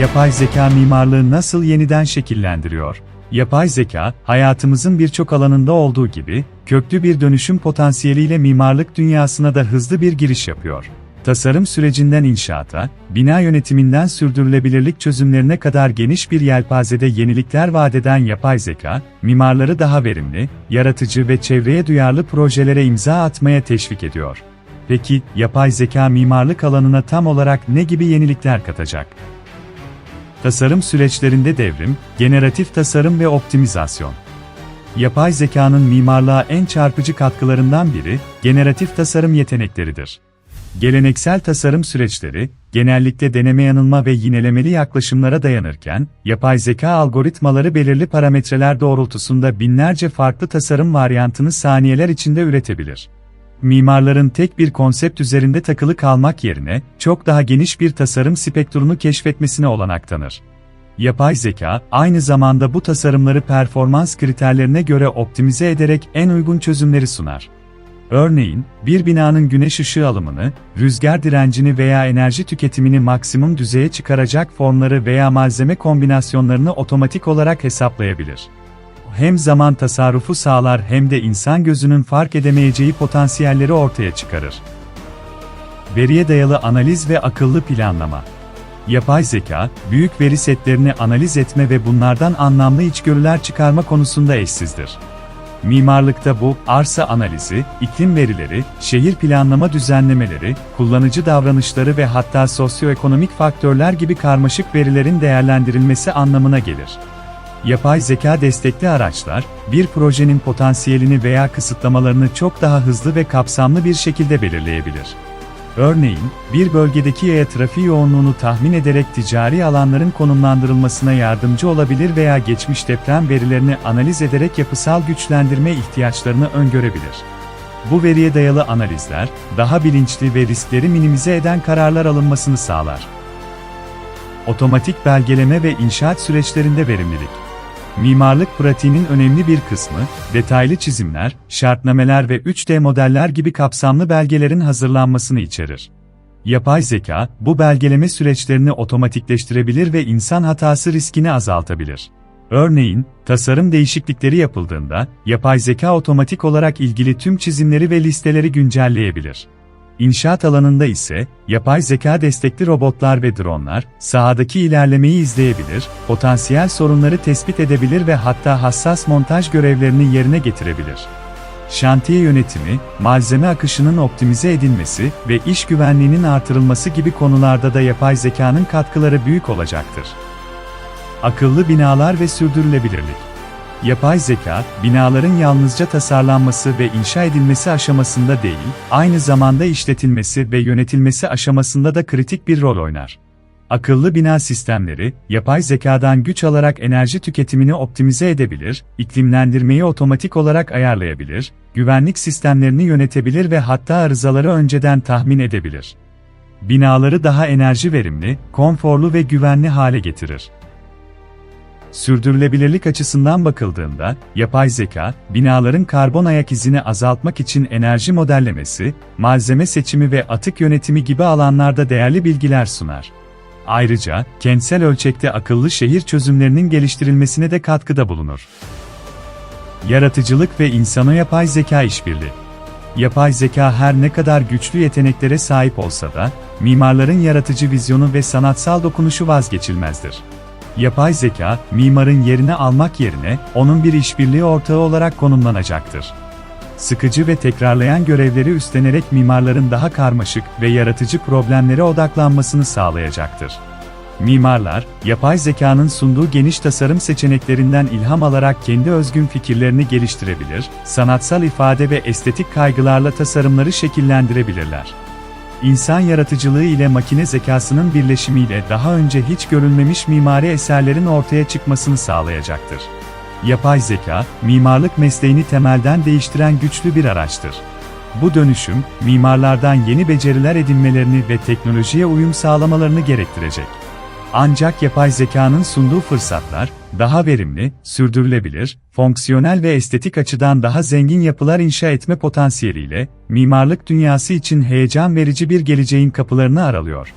Yapay zeka mimarlığı nasıl yeniden şekillendiriyor? Yapay zeka, hayatımızın birçok alanında olduğu gibi, köklü bir dönüşüm potansiyeliyle mimarlık dünyasına da hızlı bir giriş yapıyor. Tasarım sürecinden inşaata, bina yönetiminden sürdürülebilirlik çözümlerine kadar geniş bir yelpazede yenilikler vadeden yapay zeka, mimarları daha verimli, yaratıcı ve çevreye duyarlı projelere imza atmaya teşvik ediyor. Peki, yapay zeka mimarlık alanına tam olarak ne gibi yenilikler katacak? Tasarım süreçlerinde devrim, generatif tasarım ve optimizasyon. Yapay zekanın mimarlığa en çarpıcı katkılarından biri, generatif tasarım yetenekleridir. Geleneksel tasarım süreçleri, genellikle deneme yanılma ve yinelemeli yaklaşımlara dayanırken, yapay zeka algoritmaları belirli parametreler doğrultusunda binlerce farklı tasarım varyantını saniyeler içinde üretebilir. Mimarların tek bir konsept üzerinde takılı kalmak yerine, çok daha geniş bir tasarım spektrunu keşfetmesine olanak tanır. Yapay zeka, aynı zamanda bu tasarımları performans kriterlerine göre optimize ederek en uygun çözümleri sunar. Örneğin, bir binanın güneş ışığı alımını, rüzgar direncini veya enerji tüketimini maksimum düzeye çıkaracak formları veya malzeme kombinasyonlarını otomatik olarak hesaplayabilir. Hem zaman tasarrufu sağlar hem de insan gözünün fark edemeyeceği potansiyelleri ortaya çıkarır. Veriye dayalı analiz ve akıllı planlama. Yapay zeka, büyük veri setlerini analiz etme ve bunlardan anlamlı içgörüler çıkarma konusunda eşsizdir. Mimarlıkta bu, arsa analizi, iklim verileri, şehir planlama düzenlemeleri, kullanıcı davranışları ve hatta sosyoekonomik faktörler gibi karmaşık verilerin değerlendirilmesi anlamına gelir. Yapay zeka destekli araçlar, bir projenin potansiyelini veya kısıtlamalarını çok daha hızlı ve kapsamlı bir şekilde belirleyebilir. Örneğin, bir bölgedeki yaya trafiği yoğunluğunu tahmin ederek ticari alanların konumlandırılmasına yardımcı olabilir veya geçmiş deprem verilerini analiz ederek yapısal güçlendirme ihtiyaçlarını öngörebilir. Bu veriye dayalı analizler, daha bilinçli ve riskleri minimize eden kararlar alınmasını sağlar. Otomatik belgeleme ve inşaat süreçlerinde verimlilik. Mimarlık pratiğinin önemli bir kısmı, detaylı çizimler, şartnameler ve 3D modeller gibi kapsamlı belgelerin hazırlanmasını içerir. Yapay zeka, bu belgeleme süreçlerini otomatikleştirebilir ve insan hatası riskini azaltabilir. Örneğin, tasarım değişiklikleri yapıldığında, yapay zeka otomatik olarak ilgili tüm çizimleri ve listeleri güncelleyebilir. İnşaat alanında ise, yapay zeka destekli robotlar ve dronlar, sahadaki ilerlemeyi izleyebilir, potansiyel sorunları tespit edebilir ve hatta hassas montaj görevlerini yerine getirebilir. Şantiye yönetimi, malzeme akışının optimize edilmesi ve iş güvenliğinin artırılması gibi konularda da yapay zekanın katkıları büyük olacaktır. Akıllı binalar ve sürdürülebilirlik Yapay zeka, binaların yalnızca tasarlanması ve inşa edilmesi aşamasında değil, aynı zamanda işletilmesi ve yönetilmesi aşamasında da kritik bir rol oynar. Akıllı bina sistemleri, yapay zekadan güç alarak enerji tüketimini optimize edebilir, iklimlendirmeyi otomatik olarak ayarlayabilir, güvenlik sistemlerini yönetebilir ve hatta arızaları önceden tahmin edebilir. Binaları daha enerji verimli, konforlu ve güvenli hale getirir. Sürdürülebilirlik açısından bakıldığında, yapay zeka, binaların karbon ayak izini azaltmak için enerji modellemesi, malzeme seçimi ve atık yönetimi gibi alanlarda değerli bilgiler sunar. Ayrıca, kentsel ölçekte akıllı şehir çözümlerinin geliştirilmesine de katkıda bulunur. Yaratıcılık ve insano yapay zeka işbirliği. Yapay zeka her ne kadar güçlü yeteneklere sahip olsa da, mimarların yaratıcı vizyonu ve sanatsal dokunuşu vazgeçilmezdir. Yapay zeka, mimarın yerini almak yerine, onun bir işbirliği ortağı olarak konumlanacaktır. Sıkıcı ve tekrarlayan görevleri üstlenerek mimarların daha karmaşık ve yaratıcı problemlere odaklanmasını sağlayacaktır. Mimarlar, yapay zekanın sunduğu geniş tasarım seçeneklerinden ilham alarak kendi özgün fikirlerini geliştirebilir, sanatsal ifade ve estetik kaygılarla tasarımları şekillendirebilirler. İnsan yaratıcılığı ile makine zekasının birleşimiyle daha önce hiç görülmemiş mimari eserlerin ortaya çıkmasını sağlayacaktır. Yapay zeka, mimarlık mesleğini temelden değiştiren güçlü bir araçtır. Bu dönüşüm, mimarlardan yeni beceriler edinmelerini ve teknolojiye uyum sağlamalarını gerektirecek. Ancak yapay zekanın sunduğu fırsatlar, daha verimli, sürdürülebilir, fonksiyonel ve estetik açıdan daha zengin yapılar inşa etme potansiyeliyle, mimarlık dünyası için heyecan verici bir geleceğin kapılarını aralıyor.